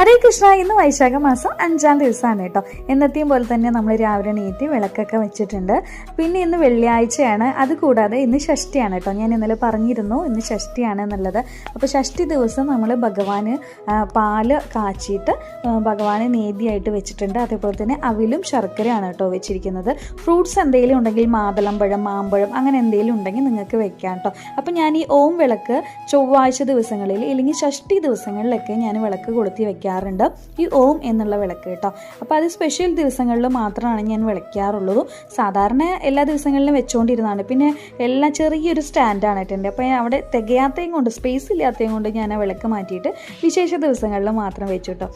ഹരേ കൃഷ്ണ ഇന്ന് വൈശാഖ മാസം അഞ്ചാം ദിവസമാണ് കേട്ടോ. എന്നത്തെയും പോലെ തന്നെ നമ്മൾ രാവിലെ നീട്ടി വിളക്കൊക്കെ വെച്ചിട്ടുണ്ട്. പിന്നെ ഇന്ന് വെള്ളിയാഴ്ചയാണ്. അതുകൂടാതെ ഇന്ന് ഷഷ്ടിയാണ് കേട്ടോ. ഞാൻ ഇന്നലെ പറഞ്ഞിരുന്നു ഇന്ന് ഷഷ്ടിയാണ് എന്നുള്ളത്. അപ്പോൾ ഷഷ്ടി ദിവസം നമ്മൾ ഭഗവാന് പാൽ കാച്ചിയിട്ട് ഭഗവാന് നേതിയായിട്ട് വെച്ചിട്ടുണ്ട്. അതേപോലെ തന്നെ അവിലും ശർക്കരയാണ് കേട്ടോ വെച്ചിരിക്കുന്നത്. ഫ്രൂട്ട്സ് എന്തെങ്കിലും ഉണ്ടെങ്കിൽ മാതളമ്പഴം മാമ്പഴം അങ്ങനെ എന്തെങ്കിലും ഉണ്ടെങ്കിൽ നിങ്ങൾക്ക് വെക്കാം കേട്ടോ. അപ്പോൾ ഞാൻ ഈ ഓം വിളക്ക് ചൊവ്വാഴ്ച ദിവസങ്ങളിൽ അല്ലെങ്കിൽ ഷഷ്ടി ദിവസങ്ങളിലൊക്കെ ഞാൻ വിളക്ക് കൊളുത്തി വെക്കാറുണ്ട് ഈ ഓം എന്നുള്ള വിളക്ക് കേട്ടോ. അപ്പോൾ അത് സ്പെഷ്യൽ ദിവസങ്ങളിൽ മാത്രമാണ് ഞാൻ വിളക്കാറുള്ളൂ സാധാരണ എല്ലാ ദിവസങ്ങളിലും വെച്ചുകൊണ്ടിരുന്നതാണ് പിന്നെ എല്ലാം ചെറിയൊരു സ്റ്റാൻഡാണ് ഇട്ടുണ്ട് അപ്പോൾ അവിടെ തികയാത്തയും കൊണ്ട് സ്പേസ് ഇല്ലാത്തതും കൊണ്ട് ഞാൻ ആ വിളക്ക് മാറ്റിയിട്ട് വിശേഷ ദിവസങ്ങളിൽ മാത്രം വെച്ചു കേട്ടോ.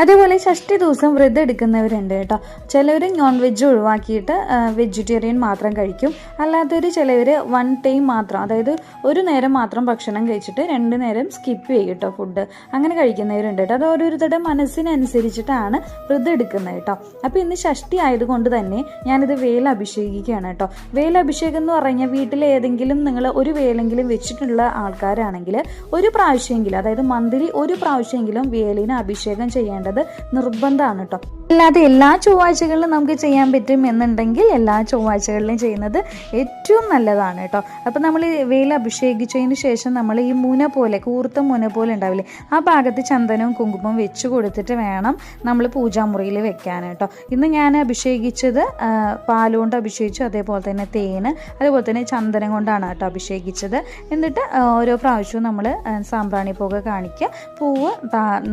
അതേപോലെ ഷഷ്ടി ദിവസം വ്രതം എടുക്കുന്നവരുണ്ട് കേട്ടോ. ചിലവർ നോൺ വെജ് ഒഴിവാക്കിയിട്ട് വെജിറ്റേറിയൻ മാത്രം കഴിക്കും. അല്ലാത്തവർ ചിലവർ വൺ ടൈം മാത്രം അതായത് ഒരു നേരം മാത്രം ഭക്ഷണം കഴിച്ചിട്ട് രണ്ട് നേരം സ്കിപ്പ് ചെയ്യും കേട്ടോ ഫുഡ് അങ്ങനെ കഴിക്കുന്നവരുണ്ട് കേട്ടോ. അത് ഓരോരുത്തരുടെ മനസ്സിനനുസരിച്ചിട്ടാണ് വ്രതം എടുക്കുന്നത് കേട്ടോ. അപ്പോൾ ഇന്ന് ഷഷ്ടി ആയതുകൊണ്ട് തന്നെ ഞാനിത് വേല അഭിഷേകിക്കുകയാണ് കേട്ടോ. വേല അഭിഷേകം എന്ന് പറഞ്ഞാൽ വീട്ടിൽ ഏതെങ്കിലും നിങ്ങൾ ഒരു വേലെങ്കിലും വെച്ചിട്ടുള്ള ആൾക്കാരാണെങ്കിൽ ഒരു പ്രാവശ്യമെങ്കിലും അതായത് മന്ത്ലി ഒരു പ്രാവശ്യമെങ്കിലും വേലിന് അഭിഷേകം ചെയ്യേണ്ടത് നിർബന്ധമാണ് കേട്ടോ അല്ലാതെ എല്ലാ ചൊവ്വാഴ്ചകളിലും നമുക്ക് ചെയ്യാൻ പറ്റും എന്നുണ്ടെങ്കിൽ എല്ലാ ചൊവ്വാഴ്ചകളിലും ചെയ്യുന്നത് ഏറ്റവും നല്ലതാണ് കേട്ടോ. അപ്പോൾ നമ്മൾ വെയിൽ അഭിഷേകിച്ചതിന് ശേഷം നമ്മൾ ഈ മുന പോലെ കൂർത്ത മുന പോലെ ഉണ്ടാവില്ലേ ആ ഭാഗത്ത് ചന്ദനവും കുങ്കുമവും വെച്ച് കൊടുത്തിട്ട് വേണം നമ്മൾ പൂജാമുറിയിൽ വെക്കാൻ കേട്ടോ. ഇന്ന് ഞാൻ അഭിഷേകിച്ചത് പാലുകൊണ്ട് അഭിഷേകിച്ചു അതേപോലെ തന്നെ തേന് അതേപോലെ തന്നെ ചന്ദനം കൊണ്ടാണ് കേട്ടോ അഭിഷേകിച്ചത്. എന്നിട്ട് ഓരോ പ്രാവശ്യവും നമ്മൾ സാമ്പ്രാണി പുക കാണിക്കുക. പൂവ്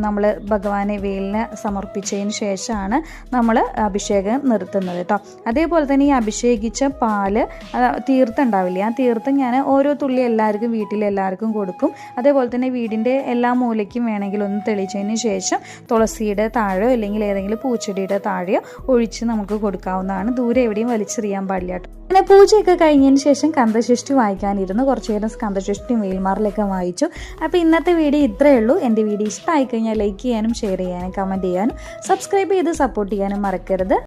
നമ്മൾ ഭഗവാനെ വെയിലിന് സമർപ്പിച്ചതിന് ശേഷമാണ് നമ്മൾ അഭിഷേകം നിർത്തുന്നത് കേട്ടോ അതേപോലെ തന്നെ ഈ അഭിഷേകിച്ച പാൽ അത് തീർത്ഥമുണ്ടാവില്ലേ ആ തീർത്ഥം ഞാൻ ഓരോ തുള്ളി എല്ലാവർക്കും വീട്ടിൽ എല്ലാവർക്കും കൊടുക്കും. അതേപോലെ തന്നെ വീടിന്റെ എല്ലാ മൂലയ്ക്കും വേണമെങ്കിൽ ഒന്ന് തെളിച്ചതിന് ശേഷം തുളസിയുടെ താഴെയോ അല്ലെങ്കിൽ ഏതെങ്കിലും പൂച്ചെടിയുടെ താഴെയോ ഒഴിച്ച് നമുക്ക് കൊടുക്കാവുന്നതാണ്. ദൂരെ എവിടെയും വലിച്ചെറിയാൻ പാടില്ല കേട്ടോ അങ്ങനെ പൂജയൊക്കെ കഴിഞ്ഞതിന് ശേഷം കന്തശിഷ്ടി വായിക്കാനിരുന്നു. കുറച്ച് നേരം കന്തശഷ്ടിയും വെയിൽമാറിലൊക്കെ വായിച്ചു. അപ്പോൾ ഇന്നത്തെ വീഡിയോ ഇത്രയേ ഉള്ളൂ. എന്റെ വീഡിയോ ഇഷ്ടമായി കഴിഞ്ഞാൽ ലൈക്ക് ചെയ്യാനും ഷെയർ ചെയ്യാനും കമന്റ് ചെയ്യാനും സബ്സ്ക്രൈബ് ചെയ്ത് സപ്പോർട്ട് ചെയ്യാനും മറക്കരുത്.